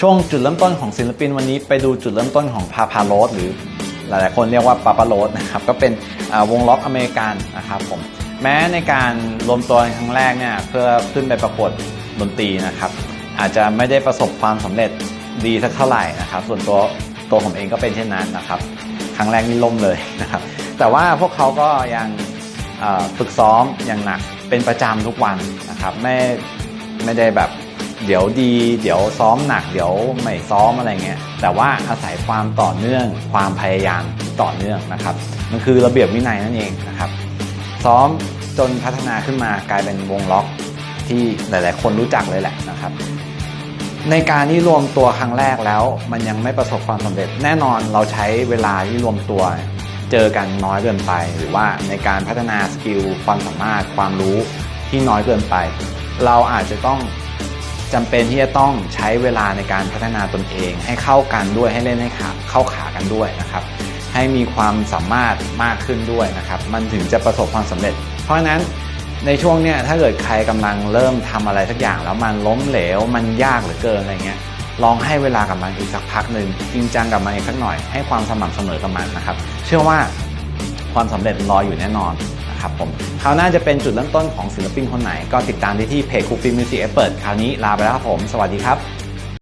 ช่วงจุดเริ่มต้นของศิลปินวันนี้ไปดูจุดเริ่มต้นของพาพาโรสหรือหลายๆคนเรียกว่าปาปาโรสนะครับก็เป็นวงล็อกอเมริกันนะครับผมแม้ในการรวมตัวครั้งแรกเนี่ยเพื่อขึ้นไปประกวดดนตรีนะครับ อาจจะไม่ได้ประสบความสำเร็จดีสักเท่าไหร่นะครับ ส่วนตัวตัวผมเองก็เป็นเช่นนั้นนะครับ ครั้งแรกนี่ล่มเลยนะครับ แต่ว่าพวกเขาก็ยังฝึกซ้อมอย่างหนักเป็นประจำทุกวันนะครับไม่ไม่ได้แบบ เดี๋ยวดี เดี๋ยวซ้อมหนัก เดี๋ยวไม่ซ้อมอะไรเงี้ยแต่ว่าอาศัยความต่อเนื่อง ความพยายามต่อเนื่องนะครับมันคือระเบียบวินัยนั่นเองนะครับ ซ้อมจนพัฒนาขึ้นมากลายเป็นวงล็อกที่หลาย ๆ คนรู้จักเลยแหละนะครับ ในการที่รวมตัวครั้งแรกแล้ว มันยังไม่ประสบความสำเร็จ แน่นอนเราใช้เวลาที่รวมตัวเจอกันน้อยเกินไป หรือว่าในการพัฒนาสกิลความสามารถความรู้ที่น้อยเกินไป เราอาจจะต้อง จำเป็นที่จะต้องใช้เวลาในการพัฒนาตนเอง ให้เข้ากันด้วยให้เล่นให้ขาเข้าขากันด้วยนะครับ ให้มีความสามารถมากขึ้นด้วยนะครับ มันถึงจะประสบความสำเร็จ เพราะฉะนั้นในช่วงเนี้ยถ้าเกิดใครกำลังเริ่มทำอะไรสักอย่างแล้วมันล้มเหลว มันยากเหลือเกินอะไรเงี้ยลองให้เวลากับมันอีกสักพักหนึ่งจริงจังกับมันอีกสักหน่อยให้ความสม่ำเสมอกับมันนะครับ เชื่อว่าความสำเร็จรออยู่แน่นอน ครับผมคราวหน้าจะเป็นจุดเริ่มต้นของศิลปินคนไหน ก็ติดตามได้ที่เพจคูฟิมิวสิกเอเปิดคราวนี้ลาไปแล้วครับผม สวัสดีครับ